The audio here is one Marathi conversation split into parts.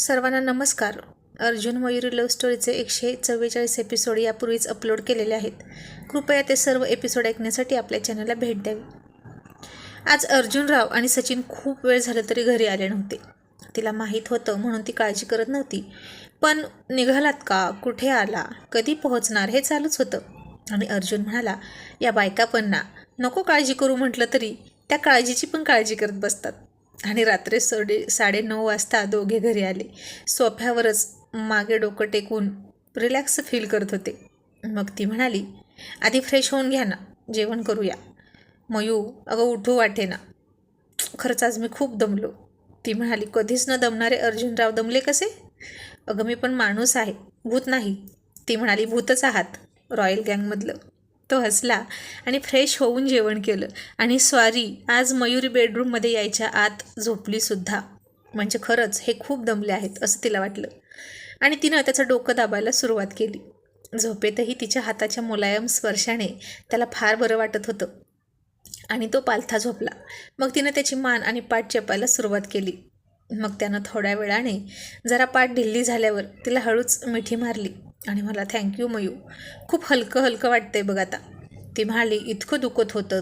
सर्वांना नमस्कार. अर्जुन मयुरी लव्ह स्टोरीचे एकशे चव्वेचाळीस एपिसोड यापूर्वीच अपलोड केलेले आहेत. कृपया ते सर्व एपिसोड ऐकण्यासाठी आपल्या चॅनलला भेट द्यावी. आज अर्जुनराव आणि सचिन खूप वेळ झालं तरी घरी आले नव्हते. तिला माहीत होतं म्हणून ती काळजी करत नव्हती. पण निघालात का? कुठे आला? कधी पोहोचणार? हे चालूच होतं. आणि अर्जुन म्हणाला या बायका पण ना. नको काळजी करू म्हटलं तरी. त्या काळजीची पण काळजी करत बसतात. आणि रात्री साडे साडे नऊ वाजता दोघे घरी आले. सोफ्यावरच मागे डोकं टेकून रिलॅक्स फील करत होते. मग ती म्हणाली आधी फ्रेश होऊन घ्या ना जेवण करूया. मयू अगं उठू वाटे ना खरंच आज मी खूप दमलो. ती म्हणाली कधीच न दमणारे अर्जुनराव दमले कसे? अगं मी पण माणूस आहे भूत नाही. ती म्हणाली भूतच आहात रॉयल गँगमधलं. तो हसला आणि फ्रेश होऊन जेवण केलं. आणि स्वारी आज मयुरी बेडरूममध्ये यायच्या आत झोपलीसुद्धा. म्हणजे खरंच हे खूप दमले आहेत असं तिला वाटलं. आणि तिनं त्याचं डोकं दाबायला सुरुवात केली. झोपेतही तिच्या हाताच्या मुलायम स्पर्शाने त्याला फार बरं वाटत होतं. आणि तो पालथा झोपला. मग तिनं त्याची मान आणि पाठ चेपायला सुरुवात केली. मग त्यानं थोड्या वेळाने जरा पाठ ढिल्ली झाल्यावर तिला हळूच मिठी मारली. आणि मला थँक्यू मयू. खूप हलकं हलकं वाटतंय बघ आता. ती म्हणाली इतकं दुखत होतं.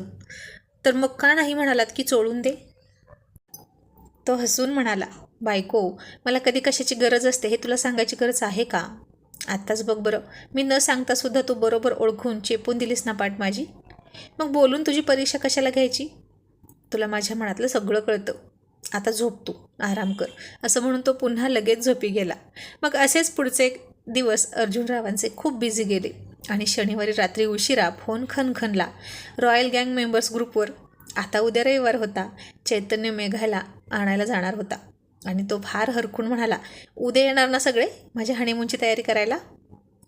तर मग का नाही म्हणालात की चोळून दे? तो हसून म्हणाला बायको मला कधी कशाची गरज असते हे तुला सांगायची गरज आहे का? आत्ताच बघ बरं. मी न सांगतासुद्धा तू बरोबर ओळखून चेपून दिलीस ना पाठ माझी? मग बोलून तुझी परीक्षा कशाला घ्यायची? तुला माझ्या मनातलं सगळं कळतं. आता झोप तू. आराम कर. असं म्हणून तो पुन्हा लगेच झोपी गेला. मग असेच पुढचे दिवस अर्जुनरावांचे खूप बिझी गेले आणि शनिवारी रात्री उशिरा फोन खनखनला. रॉयल गँग मेंबर्स ग्रुपवर आता उद्या रविवार होता. चैतन्य मेघाला आणायला जाणार होता. आणि तो फार हरकून म्हणाला उद्या येणार ना सगळे? माझ्या हनीमूनची तयारी करायला?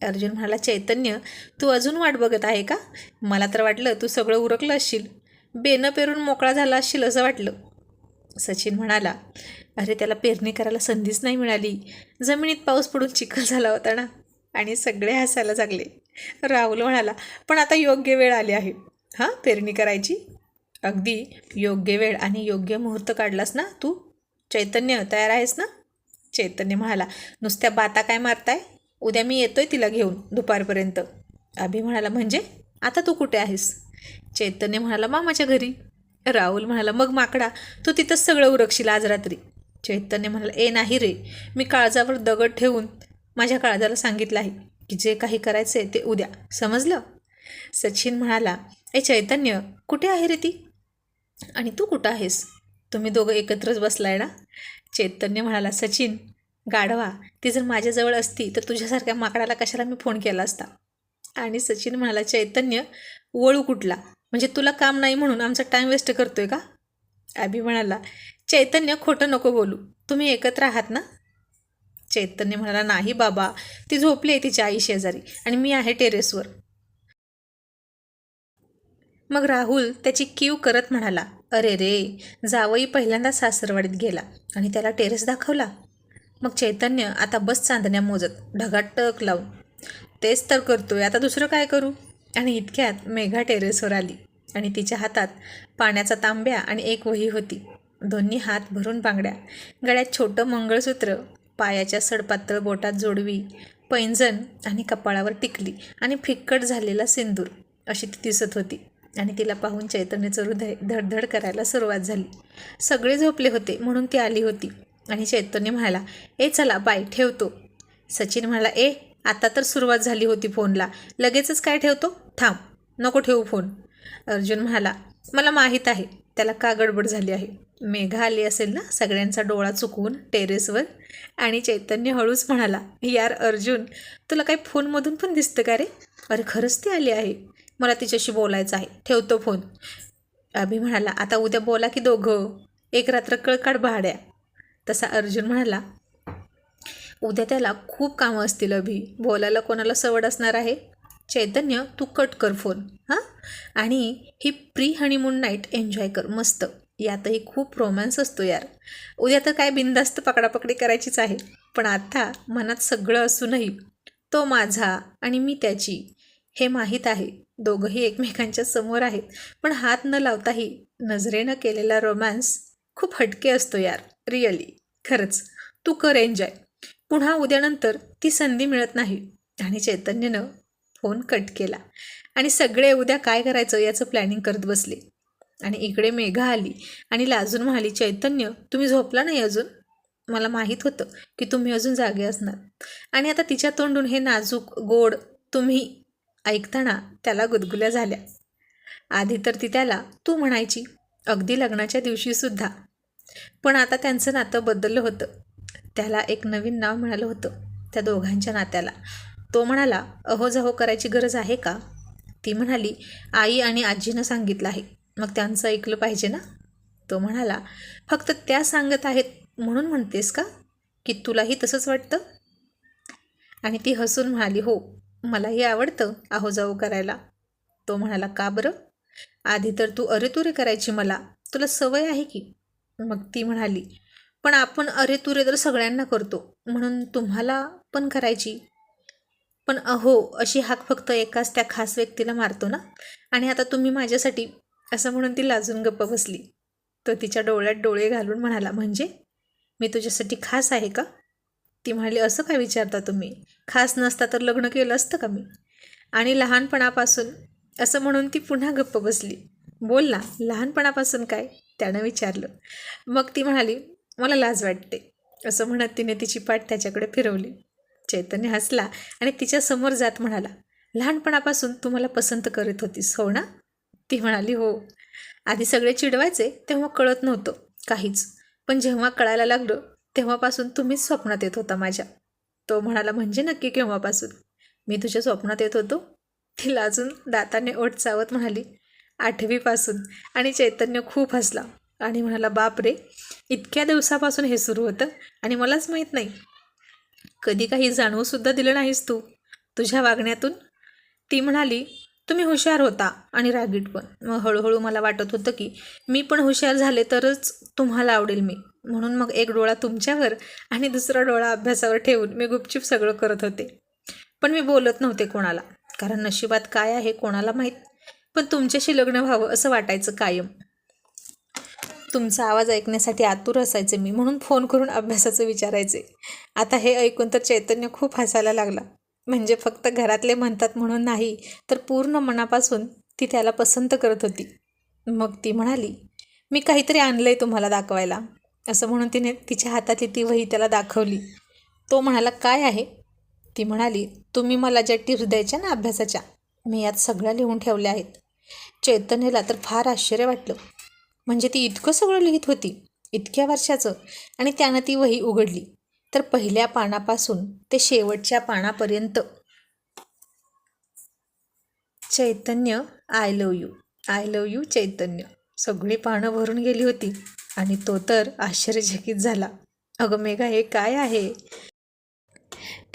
अर्जुन म्हणाला चैतन्य तू अजून वाट बघत आहे का? मला तर वाटलं तू सगळं उरकलं असशील. बेनं पेरून मोकळा झाला असशील असं वाटलं. सचिन म्हणाला अरे त्याला पेरणी करायला संधीच नाही मिळाली. जमिनीत पाऊस पडून चिखल झाला होता ना. आणि सगळे हसायला लागले. राहुल म्हणाला पण आता योग्य वेळ आली आहे. हां पेरणी करायची? अगदी. योग्य वेळ आणि योग्य मुहूर्त काढलास ना तू. चैतन्य तयार आहेस ना? चैतन्य म्हणाला नुसत्या बाता काय मारताय? उद्या मी येतोय तिला घेऊन दुपारपर्यंत. अभि म्हणाला म्हणजे? आता तू कुठे आहेस? चैतन्य म्हणाला मामाच्या घरी. राहुल म्हणाला मग माकडा तू तिथंच सगळं उरकशील आज रात्री. चैतन्य म्हणाला ए नाही रे मी काळजावर दगड ठेवून माझ्या काळजाला सांगितलं आहे की जे काही करायचं आहे ते उद्या. समजलं? सचिन म्हणाला ए चैतन्य कुठे आहे रे ती? आणि तू कुठं आहेस? तुम्ही दोघं एकत्रच बसलाय ना? चैतन्य म्हणाला सचिन गाढवा ती जर माझ्याजवळ असती तर तुझ्यासारख्या माकडाला कशाला मी फोन केला असता? आणि सचिन म्हणाला चैतन्य वळू कुठला? म्हणजे तुला काम नाही म्हणून आमचा टाईम वेस्ट करतोय का? अभि म्हणाला चैतन्य खोटं नको बोलू. तुम्ही एकत्र आहात ना? चैतन्य म्हणाला नाही बाबा. ती झोपली आहे तिच्या आई शेजारी आणि मी आहे टेरेसवर. मग राहुल त्याची कीव करत म्हणाला अरे रे जावई पहिल्यांदा सासरवाडीत गेला आणि त्याला टेरेस दाखवला. मग चैतन्य आता बस चांदण्या मोजत ढगात टक लावून तेच तर करतोय आता दुसरं काय करू? आणि इतक्यात मेघा टेरेसवर आली आणि तिच्या हातात पाण्याचा तांब्या आणि एक वही होती. दोन्ही हात भरून बांगड्या. गळ्यात छोटं मंगळसूत्र पायाच्या सडपातळ बोटात जोडवी पैंजण आणि कपाळावर टिकली आणि फिक्कट झालेला सिंदूर अशी ती दिसत होती आणि तिला पाहून चैतन्यचं हृदय धडधड करायला सुरुवात झाली. सगळे झोपले होते म्हणून ती आली होती आणि चैतन्य म्हणाला ए चला बाय ठेवतो. सचिन म्हणाला ए आता तर सुरुवात झाली होती फोनला. लगेचच काय ठेवतो? थांब नको ठेवू फोन. अर्जुन म्हणाला मला माहीत आहे त्याला का गडबड झाली आहे? मेघा आली असेल ना सगळ्यांचा डोळा चुकवून टेरेसवर. आणि चैतन्य हळूच म्हणाला यार अर्जुन तुला काही फोनमधून पण दिसतं का रे? अरे खरंच ती आली आहे. मला तिच्याशी बोलायचं आहे. ठेवतो फोन. अभि म्हणाला आता उद्या बोला की दोघं. एक रात्र कळकाड भाड्या. तसा अर्जुन म्हणाला उद्या त्याला खूप कामं असतील अभि. बोलायला कोणाला सवड असणार आहे? चैतन्य तू कट कर फोन हां? आणि ही प्री हनीमून नाईट एन्जॉय कर मस्त. यातही खूप रोमॅन्स असतो यार. उद्या तर काय बिंदास्त पकडापकडी करायचीच आहे. पण आता मनात सगळं असूनही तो माझा आणि मी त्याची हे माहीत आहे. दोघंही एकमेकांच्या समोर आहेत. पण हात न लावताही नजरेनं केलेला रोमॅन्स खूप हटके असतो यार. रिअली खरंच. तू कर एन्जॉय पुन्हा उद्यानंतर ती संधी मिळत नाही. आणि चैतन्यनं फोन कट केला. आणि सगळे उद्या काय करायचं याचं प्लॅनिंग करत बसले. आणि इकडे मेघा आली आणि लाजून म्हणाली चैतन्य तुम्ही झोपला नाही अजून? मला माहीत होतं की तुम्ही अजून जागे असणार. आणि आता तिच्या तोंडून हे नाजूक गोड तुम्ही ऐकताना त्याला गुदगुल्या झाल्या. आधी तर ती त्याला तू म्हणायची अगदी लग्नाच्या दिवशीसुद्धा पण आता त्यांचं नातं बदललं होतं. त्याला एक नवीन नाव मिळालं होतं त्या दोघांच्या नात्याला. तो म्हणाला अहो जहो करायची गरज आहे का? ती म्हणाली आई आणि आजीनं सांगितलं आहे. मग त्यांचं ऐकलं पाहिजे ना? तो म्हणाला फक्त त्या सांगत आहेत म्हणून म्हणतेस का? की तुलाही तसंच वाटतं? आणि ती हसून म्हणाली हो मलाही आवडतं आहो जाऊ करायला. तो म्हणाला का बरं? आधी तर तू अरे तुरे करायची मला. तुला सवय आहे की? मग ती म्हणाली पण आपण अरे तुरे तर सगळ्यांना करतो. म्हणून तुम्हाला पण करायची. पण अहो अशी हाक फक्त एकाच त्या खास व्यक्तीला मारतो ना? आणि आता तुम्ही माझ्यासाठी असं म्हणून ती लाजून गप्प बसली. तो तिच्या डोळ्यात डोळे घालून म्हणाला म्हणजे? मी तुझ्यासाठी खास आहे का? ती म्हणाली असं काय विचारता तुम्ही? खास नसता तर लग्न केलं असतं का मी? आणि लहानपणापासून असं म्हणून ती पुन्हा गप्प बसली. बोल ना लहानपणापासून काय? त्यानं विचारलं. मग ती म्हणाली मला लाज वाटते. असं म्हणत तिने तिची पाठ त्याच्याकडे फिरवली. चैतन्य हसला आणि तिच्या समोर जात म्हणाला लहानपणापासून तू मला पसंत करत होतीस हो ना? ती म्हणाली हो. आधी सगळे चिडवायचे तेव्हा कळत नव्हतं काहीच. पण जेव्हा कळायला लागलं तेव्हापासून तुम्हीच स्वप्नात येत होता माझ्या. तो म्हणाला म्हणजे नक्की केव्हापासून? मी तुझ्या स्वप्नात येत होतो. ती लाजून दाताने ओठ चावत म्हणाली आठवीपासून. आणि चैतन्य खूप हसला आणि म्हणाला बाप रे इतक्या दिवसापासून हे सुरू होतं आणि मलाच माहीत नाही. कधी काही जाणवूसुद्धा दिलं नाहीस तू. तुझ्या वागण्यातून. ती म्हणाली तुम्ही हुशार होता. आणि रागीट पण. मग हळूहळू मला वाटत होतं की मी पण हुशार झाले तरच तुम्हाला आवडेल मी. म्हणून मग एक डोळा तुमच्यावर आणि दुसरा डोळा अभ्यासावर ठेवून मी गुपचूप सगळं करत होते. पण मी बोलत नव्हते कोणाला. कारण नशिबात काय आहे कोणाला माहीत? पण तुमच्याशी लग्न व्हावं असं वाटायचं कायम. तुमचा आवाज ऐकण्यासाठी आतुर असायचे मी. म्हणून फोन करून अभ्यासाचं विचारायचे. आता हे ऐकून तर चैतन्य खूप हसायला लागला. म्हणजे फक्त घरातले म्हणतात म्हणून नाही तर पूर्ण मनापासून ती त्याला पसंत करत होती. मग ती म्हणाली मी काहीतरी आणलं आहे तुम्हाला दाखवायला. असं म्हणून तिने तिच्या हातातली ती वही त्याला दाखवली. तो म्हणाला काय आहे? ती म्हणाली तुम्ही मला ज्या टिप्स द्यायच्या ना अभ्यासाच्या मी यात सगळ्या लिहून ठेवल्या आहेत. चैतन्यला तर फार आश्चर्य वाटलं. म्हणजे ती इतकं सगळं लिहित होती इतक्या वर्षाचं आणि त्यानं ती वही उघडली. तर पहिल्या पानापासून ते शेवटच्या पानापर्यंत. Chaitanya I love you I love you Chaitanya. सगळी पानं भरून गेली होती आणि तो तर आश्चर्यचकित झाला. अगं मेघा हे काय आहे?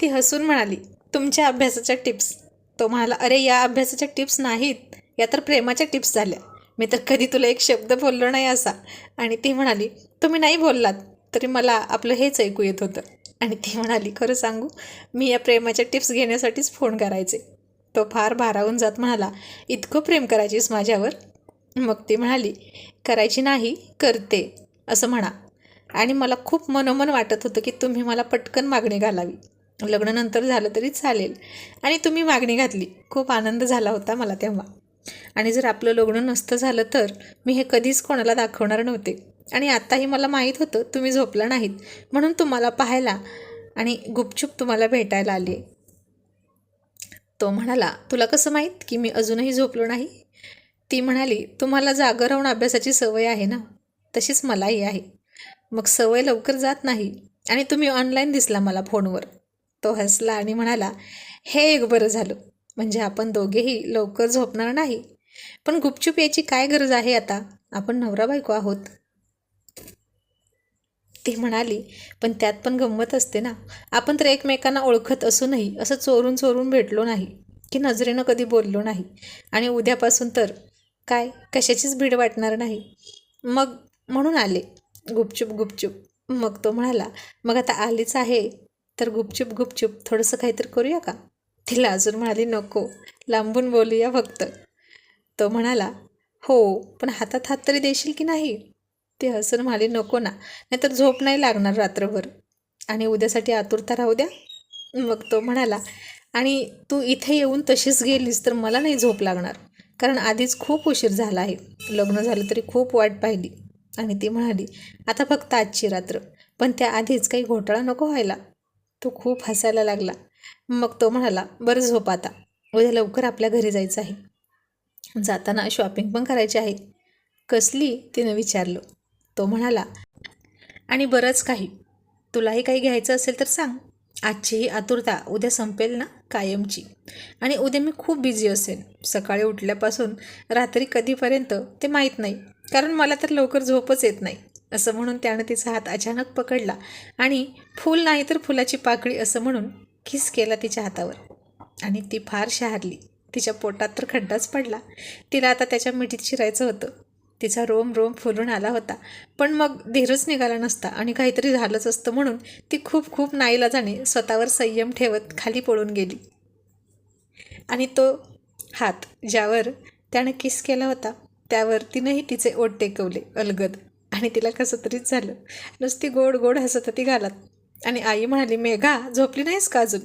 ती हसून म्हणाली तुमच्या अभ्यासाच्या टिप्स. तो म्हणाला अरे या अभ्यासाच्या टिप्स नाहीत. या तर प्रेमाच्या टिप्स झाल्या. मी तर कधी तुला एक शब्द बोललो नाही असा. आणि ती म्हणाली तुम्ही नाही बोललात. तरी मला आपलं हेच ऐकू येत होतं. आणि ती म्हणाली खरं सांगू मी या प्रेमाच्या टिप्स घेण्यासाठीच फोन करायचे. तो फार भारावून जात म्हणाला इतकं प्रेम करायचीस माझ्यावर? मग ती म्हणाली करायची नाही करते असं म्हणा. आणि मला खूप मनोमन वाटत होतं की तुम्ही मला पटकन मागणी घालावी. लग्नानंतर झालं तरी चालेल. आणि तुम्ही मागणी घातली. खूप आनंद झाला होता मला तेव्हा. आणि जर आपलं लग्न नसतं झालं तर मी हे कधीच कोणाला दाखवणार नव्हते. आणि आत्ताही मला माहीत होतं तुम्ही झोपला नाहीत. म्हणून तुम्हाला पाहायला आणि गुपचूप तुम्हाला भेटायला आली. आहे तो म्हणाला तुला कसं माहीत की मी अजूनही झोपलो नाही? ती म्हणाली तुम्हाला जागं राहून अभ्यासाची सवय आहे ना? तशीच मलाही आहे. मग सवय लवकर जात नाही आणि तुम्ही ऑनलाईन दिसला मला फोनवर. तो हसला आणि म्हणाला हे एक बरं झालं. म्हणजे आपण दोघेही लवकर झोपणार नाही. पण गुपचूप याची काय गरज आहे आता? आपण नवरा बायको आहोत. ती म्हणाली पण त्यात पण गंमत असते ना. आपण तर एकमेकांना ओळखत असूनही असं चोरून चोरून भेटलो नाही की नजरेनं कधी बोललो नाही. आणि उद्यापासून तर काय? कशाचीच भीड वाटणार नाही. मग म्हणून आले. गुपचूप गुपचूप. मग तो म्हणाला मग आता आलीच आहे तर गुपचूप गुपचूप थोडंसं काहीतरी करूया का? तिला अजून म्हणाली नको लांबून बोलूया फक्त. तो म्हणाला हो पण हातात हात तरी देशील की नाही? ते हसून म्हणाली नको ना. नाहीतर झोप नाही लागणार रात्रभर. आणि उद्यासाठी आतुरता राहू द्या. मग तो म्हणाला आणि तू इथे येऊन तशीच गेलीस तर मला नाही झोप लागणार. कारण आधीच खूप उशीर झाला आहे. लग्न झालं तरी खूप वाट पाहिली. आणि ती म्हणाली आता फक्त आजची रात्र. पण त्या आधीच काही घोटाळा नको व्हायला. तो खूप हसायला लागला. मग तो म्हणाला बरं झोप आता. उद्या लवकर आपल्या घरी जायचं आहे. जाताना शॉपिंग पण करायची आहे. कसली? तिनं विचारलं. तो म्हणाला आणि बरंच काही. तुलाही काही घ्यायचं असेल तर सांग. आजची ही आतुरता उद्या संपेल ना कायमची. आणि उद्या मी खूप बिझी असेल सकाळी उठल्यापासून रात्री कधीपर्यंत ते माहीत नाही. कारण मला तर लवकर झोपच येत नाही. असं म्हणून त्यानं तिचा हात अचानक पकडला आणि फूल नाही तर फुलाची पाकळी असं म्हणून किस केला तिच्या हातावर. आणि ती फार शहारली. तिच्या पोटात तर खड्डाच पडला. तिला आता त्याच्या मिठीत शिरायचं होतं. तिचा रोम रोम फुलून आला होता. पण मग धीरच निघाला नसता आणि काहीतरी झालंच असतं म्हणून ती खूप खूप नाईलाजाने स्वतःवर संयम ठेवत खाली पळून गेली. आणि तो हात ज्यावर त्यानं किस केला होता त्यावर तिनंही तिचे ओट टेकवले अलगद. आणि तिला कसं तरीच झालं. नुसती गोड गोड हसत ती घालत. आणि आई म्हणाली मेघा झोपली नाहीस का अजून?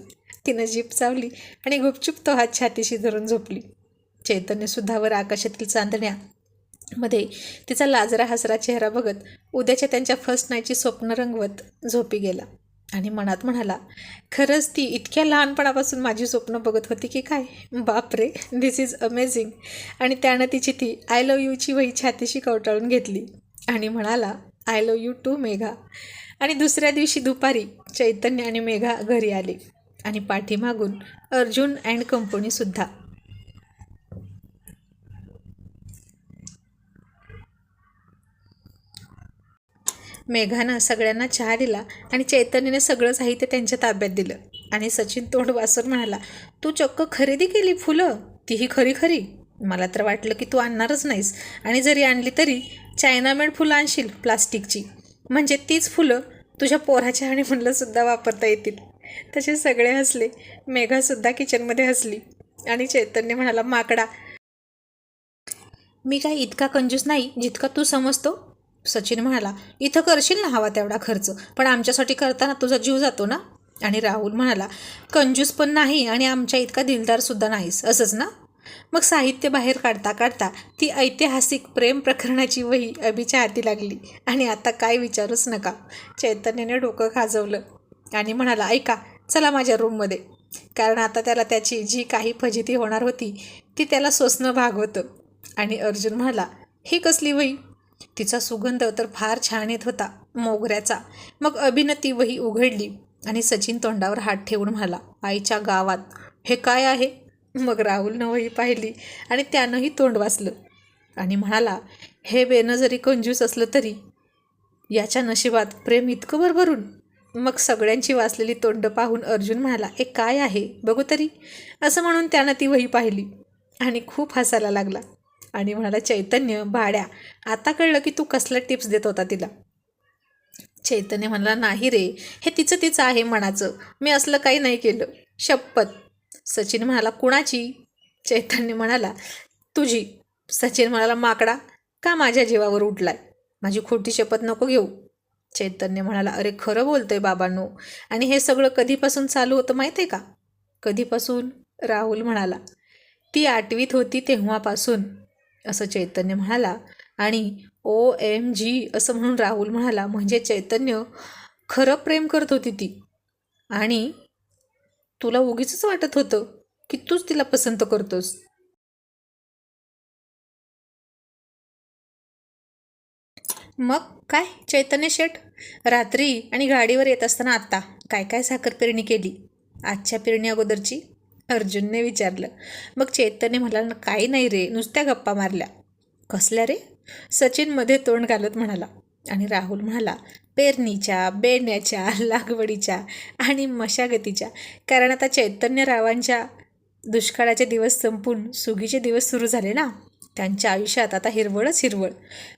तिनं जीप चावली आणि गुपचूप तो हात छातीशी धरून झोपली. चैतन्यसुद्धा आकाशातील चांदण्या मध्ये तिचा लाजरा हसरा चेहरा बघत उद्याच्या त्यांच्या फर्स्ट नाईटची स्वप्न रंगवत झोपी गेला. आणि मनात म्हणाला खरंच ती इतक्या लहानपणापासून माझी स्वप्न बघत होती की काय? बापरे दिस इज अमेझिंग आणि त्यानं तिची ती आय लव यूची वही छातीशी कवटाळून घेतली. आणि म्हणाला I love you too Megha. आणि दुसऱ्या दिवशी दुपारी चैतन्य आणि मेघा घरी आले. आणि पाठीमागून अर्जुन अँड कंपनीसुद्धा मेघानं सगळ्यांना चहा दिला आणि चैतन्यने सगळं साहित्य त्यांच्या ताब्यात दिलं. आणि सचिन तोंड वासून म्हणाला तू चक्क खरेदी केली फुलं? तीही खरी खरी. मला तर वाटलं की तू आणणारच नाहीस. आणि जरी आणली तरी चायनामेड फुलं आणशील प्लास्टिकची. म्हणजे तीच फुलं तुझ्या पोराच्या आणि सुद्धा वापरता येतील. तसे सगळे हसले. मेघासुद्धा किचनमध्ये हसली. आणि चैतन्य म्हणाला माकडा मी काय इतका कंजूस नाही जितका तू समजतो? सचिन म्हणाला इथं करशील ना हवा तेवढा खर्च पण आमच्यासाठी करताना तुझा जीव जातो ना? आणि राहुल म्हणाला कंजूस पण नाही आणि आमच्या इतका दिलदारसुद्धा नाहीस असंच ना? मग साहित्य बाहेर काढता काढता ती ऐतिहासिक प्रेम प्रकरणाची वही अभिच्या हाती लागली आणि आता काय विचारूच नका. चैतन्याने डोकं खाजवलं आणि म्हणाला ऐका चला माझ्या रूममध्ये. कारण आता त्याला त्याची जी काही फजिती होणार होती ती त्याला सोसणं भाग होतं. आणि अर्जुन म्हणाला ही कसली वही? तिचा सुगंध तर फार छान येत होता मोगऱ्याचा. मग अभिनती वही उघडली आणि सचिन तोंडावर हात ठेवून म्हणाला आईच्या गावात. हे काय आहे? मग राहुलनं वही पाहिली आणि त्यानंही तोंड वाचलं आणि म्हणाला हे बेनं जरी कंजूस असलं तरी याच्या नशिबात प्रेम इतकं भरभरून मग सगळ्यांची वाचलेली तोंड पाहून अर्जुन म्हणाला हे काय आहे? बघू तरी. असं म्हणून त्यानं ती वही पाहिली आणि खूप हसायला लागला. आणि म्हणाला चैतन्य भाड्या आता कळलं की तू कसल्या टिप्स देत होता तिला. चैतन्य म्हणाला नाही रे हे तिचं तिचं आहे मनाचं. मी असलं काही नाही केलं. शपथ. सचिन म्हणाला कुणाची? चैतन्य म्हणाला तुझी. सचिन म्हणाला माकडा का माझ्या जीवावर उठलाय? माझी खोटी शपथ नको घेऊ. चैतन्य म्हणाला अरे खरं बोलतोय बाबांनो. आणि हे सगळं कधीपासून चालू होतं माहीत आहे का? कधीपासून? राहुल म्हणाला ती आठवीत होती तेव्हापासून. असं चैतन्य म्हणाला. आणि ओ एम जी असं म्हणून राहुल म्हणाला म्हणजे चैतन्य खरं प्रेम करत होती ती. आणि तुला उगीच वाटत होतं की तूच तिला पसंत करतोस. मग काय? चैतन्य शेठ रात्री आणि गाडीवर येत असताना आत्ता काय काय साखर पेरणी केली? आजच्या पेरणी अगोदरची? अर्जुनने विचारलं मग चैतन्य म्हणाला काही नाही रे नुसत्या गप्पा मारल्या. कसल्या रे? सचिनमध्ये तोंड घालत म्हणाला आणि राहुल म्हणाला पेरणीच्या बेण्याच्या लागवडीच्या आणि मशागतीच्या. कारण आता चैतन्यरावांच्या दुष्काळाचे दिवस संपून सुगीचे दिवस सुरू झाले ना? त्यांच्या आयुष्यात आता हिरवळच हिरवळ.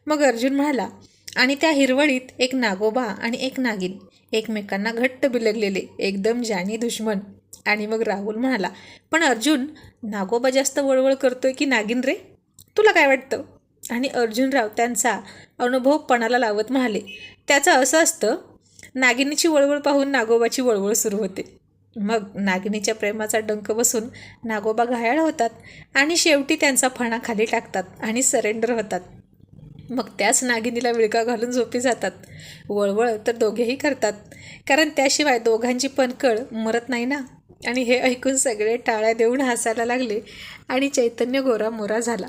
मग अर्जुन म्हणाला आणि त्या हिरवळीत एक नागोबा आणि एक नागिन. एकमेकांना घट्ट बिलगलेले एकदम जानी दुश्मन. आणि मग राहुल म्हणाला पण अर्जुन नागोबा जास्त वळवळ करतोय की नागिन रे? तुला काय वाटतं? आणि अर्जुनराव त्यांचा अनुभव पणाला लावत म्हणाले त्याचं असं असतं नागिनीची वळवळ पाहून नागोबाची वळवळ सुरू होते. मग नागिनीच्या प्रेमाचा डंक बसून नागोबा घायाळ होतात आणि शेवटी त्यांचा फणा खाली टाकतात आणि सरेंडर होतात. मग त्याच नागिनीला विळका घालून झोपी जातात. वळवळ तर दोघेही करतात कारण त्याशिवाय दोघांची पणकळ मरत नाही ना? आणि हे ऐकून सगळे टाळ्या देऊन हसायला लागले आणि चैतन्य गोरा मोरा झाला.